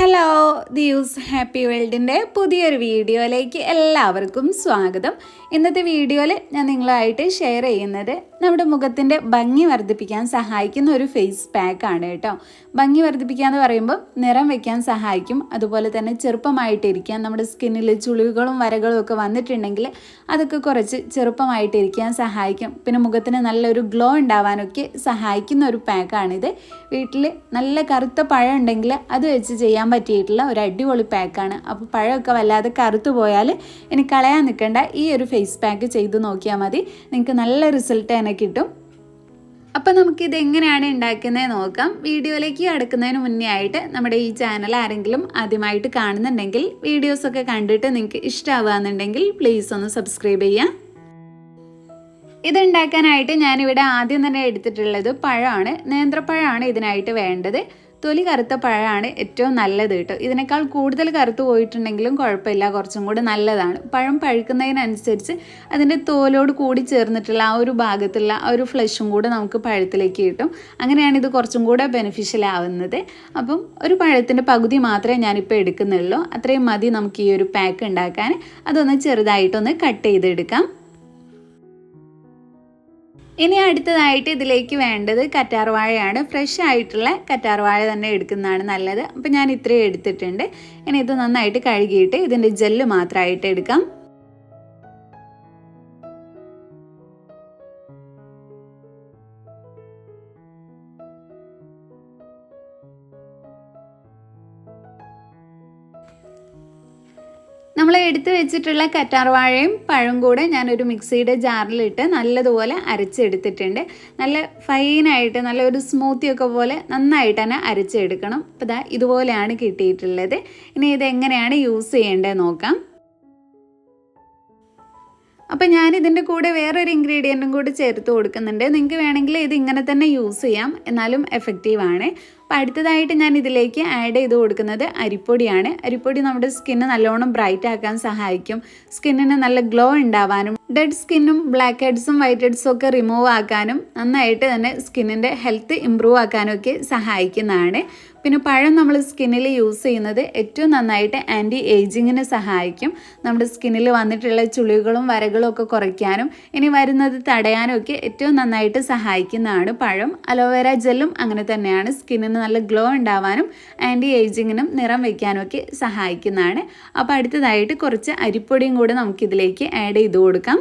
Hello ദിയൂസ് happy വേൾഡിന്റെ പുതിയൊരു വീഡിയോയിലേക്ക് എല്ലാവർക്കും സ്വാഗതം. ഇന്നത്തെ വീഡിയോയിൽ ഞാൻ നിങ്ങളായിട്ട് ഷെയർ ചെയ്യുന്നത് നമ്മുടെ മുഖത്തിന്റെ ഭംഗി വർദ്ധിപ്പിക്കാൻ സഹായിക്കുന്ന ഒരു ഫേസ് പാക്കാണ് കേട്ടോ. ഭംഗി വർദ്ധിപ്പിക്കുക എന്ന് പറയുമ്പോൾ നിറം വെക്കാൻ സഹായിക്കും. അതുപോലെ തന്നെ ചെറുപ്പമായിട്ടിരിക്കാൻ നമ്മുടെ സ്കിന്നിൽ ചുളിവുകളും വരകളും ഒക്കെ വന്നിട്ടുണ്ടെങ്കിൽ അതൊക്കെ കുറച്ച് ചെറുപ്പമായിട്ടിരിക്കാൻ സഹായിക്കും. പിന്നെ മുഖത്തിന് നല്ലൊരു ഗ്ലോ ഉണ്ടാവാനൊക്കെ സഹായിക്കുന്ന ഒരു പാക്കാണിത് വീട്ടിൽ നല്ല കറുത്ത പഴം ഉണ്ടെങ്കിൽ അത് വെച്ച് ചെയ്യാൻ പറ്റിയിട്ടുള്ള ഒരു അടിപൊളി പാക്കാണ്. അപ്പോൾ പഴമൊക്കെ വല്ലാതെ കറുത്തു പോയാൽ ഇനി കളയാൻ നിൽക്കേണ്ട ഈ ഒരു ഫേസ് പാക്ക് ചെയ്ത് നോക്കിയാൽ മതി. നിങ്ങൾക്ക് നല്ല റിസൾട്ട് തന്നെ കിട്ടും. അപ്പോൾ നമുക്കിത് എങ്ങനെയാണ് ഉണ്ടാക്കുന്നത് നോക്കാം. വീഡിയോയിലേക്ക് അടുക്കുന്നതിന് മുന്നേ ആയിട്ട് നമ്മുടെ ഈ ചാനൽ ആരെങ്കിലും ആദ്യമായിട്ട് കാണുന്നുണ്ടെങ്കിൽ വീഡിയോസൊക്കെ കണ്ടിട്ട് നിങ്ങൾക്ക് ഇഷ്ടമാവുകയെന്നുണ്ടെങ്കിൽ പ്ലീസ് ഒന്ന് സബ്സ്ക്രൈബ് ചെയ്യാം. ഇതുണ്ടാക്കാനായിട്ട് ഞാനിവിടെ ആദ്യം തന്നെ എടുത്തിട്ടുള്ളത് പഴമാണ്. നേന്ത്രപ്പഴമാണ് ഇതിനായിട്ട് വേണ്ടത്. തൊലി കറുത്ത പഴമാണ് ഏറ്റവും നല്ലത് കേട്ടോ. ഇതിനേക്കാൾ കൂടുതൽ കറുത്ത് പോയിട്ടുണ്ടെങ്കിലും കുഴപ്പമില്ല കുറച്ചും കൂടി നല്ലതാണ്. പഴം പഴുക്കുന്നതിനനുസരിച്ച് അതിന്റെ തോലോട് കൂടി ചേർന്നിട്ടുള്ള ആ ഒരു ഭാഗത്തുള്ള ആ ഒരു ഫ്ലഷും കൂടെ നമുക്ക് പഴത്തിലേക്ക് കിട്ടും. അങ്ങനെയാണ് ഇത് കുറച്ചും കൂടെ ബെനിഫിഷ്യൽ ആവുന്നത്. അപ്പം ഒരു പഴത്തിന്റെ പകുതി മാത്രമേ ഞാനിപ്പോൾ എടുക്കുന്നുള്ളൂ. അത്രയും മതി നമുക്ക് ഈ ഒരു പാക്ക് ഉണ്ടാക്കാൻ. അതൊന്ന് ചെറുതായിട്ടൊന്ന് കട്ട് ചെയ്തെടുക്കാം. ഇനി അടുത്തതായിട്ട് ഇതിലേക്ക് വേണ്ടത് കറ്റാർവാഴയാണ്. ഫ്രഷ് ആയിട്ടുള്ള കറ്റാർവാഴ തന്നെ എടുക്കുന്നതാണ് നല്ലത്. അപ്പോൾ ഞാൻ ഇത്രയും എടുത്തിട്ടുണ്ട്. ഇനി ഇത് നന്നായിട്ട് കഴുകിയിട്ട് ഇതിന്റെ ജെല്ല് മാത്രമായിട്ട് എടുക്കാം. നമ്മൾ എടുത്തു വെച്ചിട്ടുള്ള കറ്റാർവാഴയും പഴം കൂടെ ഞാനൊരു മിക്സിയുടെ ജാറിലിട്ട് നല്ലതുപോലെ അരച്ചെടുത്തിട്ടുണ്ട്. നല്ല ഫൈനായിട്ട് നല്ല ഒരു സ്മൂത്തിയൊക്കെ പോലെ നന്നായിട്ട് തന്നെ അരച്ചെടുക്കണം. അപ്പോൾ ഇതാ ഇതുപോലെയാണ് കിട്ടിയിട്ടുള്ളത്. ഇനി ഇതെങ്ങനെയാണ് യൂസ് ചെയ്യേണ്ടത് നോക്കാം. അപ്പം ഞാൻ ഇതിന്റെ കൂടെ വേറൊരു ഇൻഗ്രീഡിയന്റും കൂടി ചേർത്ത് കൊടുക്കുന്നുണ്ട്. നിങ്ങൾക്ക് വേണമെങ്കിൽ ഇത് ഇങ്ങനെ തന്നെ യൂസ് ചെയ്യാം. എന്നാലും എഫക്റ്റീവാണ് അപ്പോൾ അടുത്തതായിട്ട് ഞാൻ ഇതിലേക്ക് ആഡ് ചെയ്ത് കൊടുക്കുന്നത് അരിപ്പൊടിയാണ്. അരിപ്പൊടി നമ്മുടെ സ്കിന്ന് നല്ലോണം ബ്രൈറ്റ് ആക്കാൻ സഹായിക്കും. സ്കിന്നിന് നല്ല ഗ്ലോ ഉണ്ടാവാനും ഡെഡ് സ്കിന്നും ബ്ലാക്ക് ഹെഡ്സും വൈറ്റ് ഹെഡ്സും ഒക്കെ റിമൂവ് ആക്കാനും നന്നായിട്ട് തന്നെ സ്കിന്നിന്റെ ഹെൽത്ത് ഇമ്പ്രൂവ് ആക്കാനും ഒക്കെ സഹായിക്കുന്നതാണ്. പിന്നെ പഴം നമ്മൾ സ്കിന്നിൽ യൂസ് ചെയ്യുന്നത് ഏറ്റവും നന്നായിട്ട് ആന്റി ഏജിങ്ങിന് സഹായിക്കും. നമ്മുടെ സ്കിന്നിൽ വന്നിട്ടുള്ള ചുളികളും വരകളും ഒക്കെ കുറയ്ക്കാനും ഇനി വരുന്നത് തടയാനും ഒക്കെ ഏറ്റവും നന്നായിട്ട് സഹായിക്കുന്നതാണ് പഴം. അലോവേര ജെല്ലും അങ്ങനെ തന്നെയാണ് സ്കിന്നിന് നല്ല ഗ്ലോ ഉണ്ടാവാനും ആന്റി ഏജിങ്ങിനും നിറം വയ്ക്കാനും ഒക്കെ സഹായിക്കുന്നതാണ്. അപ്പോൾ അടുത്തതായിട്ട് കുറച്ച് അരിപ്പൊടിയും കൂടെ നമുക്കിതിലേക്ക് ആഡ് ചെയ്ത് കൊടുക്കാം.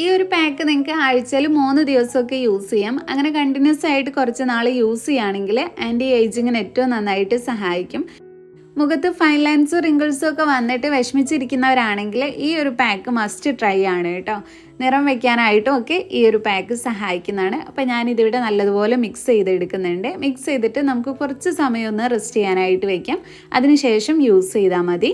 ഈ ഒരു പാക്ക് നിങ്ങൾക്ക് ആഴ്ചയിൽ മൂന്ന് ദിവസമൊക്കെ യൂസ് ചെയ്യാം. അങ്ങനെ കണ്ടിന്യൂസ് ആയിട്ട് കുറച്ച് നാൾ യൂസ് ചെയ്യുകയാണെങ്കിൽ ആന്റി ഏജിങ്ങിന് ഏറ്റവും നന്നായിട്ട് സഹായിക്കും. മുഖത്ത് ഫൈൻ ലൈൻസും റിങ്കിൾസും ഒക്കെ വന്നിട്ട് വിഷമിച്ചിരിക്കുന്നവരാണെങ്കിൽ ഈ ഒരു പാക്ക് മസ്റ്റ് ട്രൈ ആണ് കേട്ടോ. നിറം വെക്കാനായിട്ടും ഒക്കെ ഈ ഒരു പാക്ക് സഹായിക്കുന്നതാണ്. അപ്പോൾ ഞാനിതിവിടെ നല്ലതുപോലെ മിക്സ് ചെയ്തെടുക്കുന്നുണ്ട്. മിക്സ് ചെയ്തിട്ട് നമുക്ക് കുറച്ച് സമയം ഒന്ന് റെസ്റ്റ് ചെയ്യാനായിട്ട് വയ്ക്കാം അതിനുശേഷം യൂസ് ചെയ്താൽ മതി.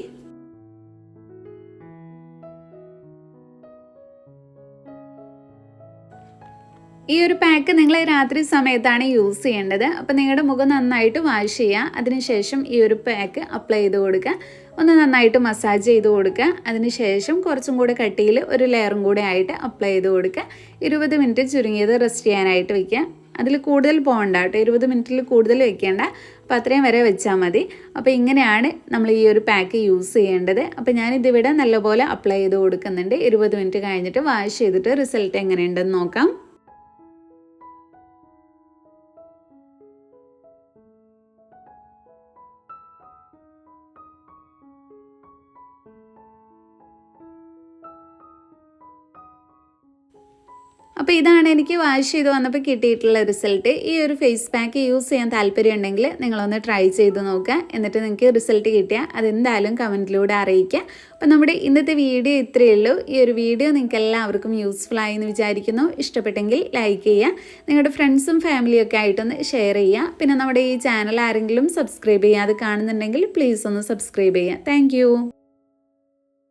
ഈ ഒരു പാക്ക് നിങ്ങൾ രാത്രി സമയത്താണ് യൂസ് ചെയ്യേണ്ടത്. അപ്പോൾ നിങ്ങളുടെ മുഖം നന്നായിട്ട് വാഷ് ചെയ്യുക. അതിനുശേഷം ഈ ഒരു പാക്ക് അപ്ലൈ ചെയ്ത് കൊടുക്കുക. ഒന്ന് നന്നായിട്ട് മസാജ് ചെയ്ത് കൊടുക്കുക. അതിനുശേഷം കുറച്ചും കൂടെ കട്ടിയിൽ ഒരു ലെയറും കൂടെ ആയിട്ട് അപ്ലൈ ചെയ്ത് കൊടുക്കുക. ഇരുപത് മിനിറ്റ് ചുരുങ്ങിയത് റെസ്റ്റ് ചെയ്യാനായിട്ട് വയ്ക്കുക അതിൽ കൂടുതൽ പോകണ്ട കേട്ടോ. ഇരുപത് മിനിറ്റിൽ കൂടുതൽ വെക്കേണ്ട. അപ്പോൾ അത്രയും വരെ വെച്ചാൽ മതി. അപ്പോൾ ഇങ്ങനെയാണ് നമ്മൾ ഈ ഒരു പാക്ക് യൂസ് ചെയ്യേണ്ടത്. അപ്പോൾ ഞാനിതിവിടെ നല്ലപോലെ അപ്ലൈ ചെയ്ത് കൊടുക്കുന്നുണ്ട്. ഇരുപത് മിനിറ്റ് കഴിഞ്ഞിട്ട് വാഷ് ചെയ്തിട്ട് റിസൾട്ട് എങ്ങനെയുണ്ടെന്ന് നോക്കാം. അപ്പോൾ ഇതാണ് എനിക്ക് വാഷ് ചെയ്ത് വന്നപ്പോൾ കിട്ടിയിട്ടുള്ള റിസൾട്ട്. ഈ ഒരു ഫേസ് പാക്ക് യൂസ് ചെയ്യാൻ താല്പര്യം ഉണ്ടെങ്കിൽ നിങ്ങളൊന്ന് ട്രൈ ചെയ്ത് നോക്കുക. എന്നിട്ട് നിങ്ങൾക്ക് റിസൾട്ട് കിട്ടിയാൽ അതെന്തായാലും കമന്റിലൂടെ അറിയിക്കുക. അപ്പോൾ നമ്മുടെ ഇന്നത്തെ വീഡിയോ ഇത്രയേ ഉള്ളൂ. ഈ ഒരു വീഡിയോ നിങ്ങൾക്ക് എല്ലാവർക്കും യൂസ്ഫുൾ ആയി എന്ന് വിചാരിക്കുന്നു. ഇഷ്ടപ്പെട്ടെങ്കിൽ ലൈക്ക് ചെയ്യുക. നിങ്ങളുടെ ഫ്രണ്ട്സും ഫാമിലിയും ഒക്കെ ആയിട്ടൊന്ന് ഷെയർ ചെയ്യുക. പിന്നെ നമ്മുടെ ഈ ചാനൽ ആരെങ്കിലും സബ്സ്ക്രൈബ് ചെയ്യാതെ കാണുന്നുണ്ടെങ്കിൽ പ്ലീസ് ഒന്ന് സബ്സ്ക്രൈബ് ചെയ്യുക. താങ്ക്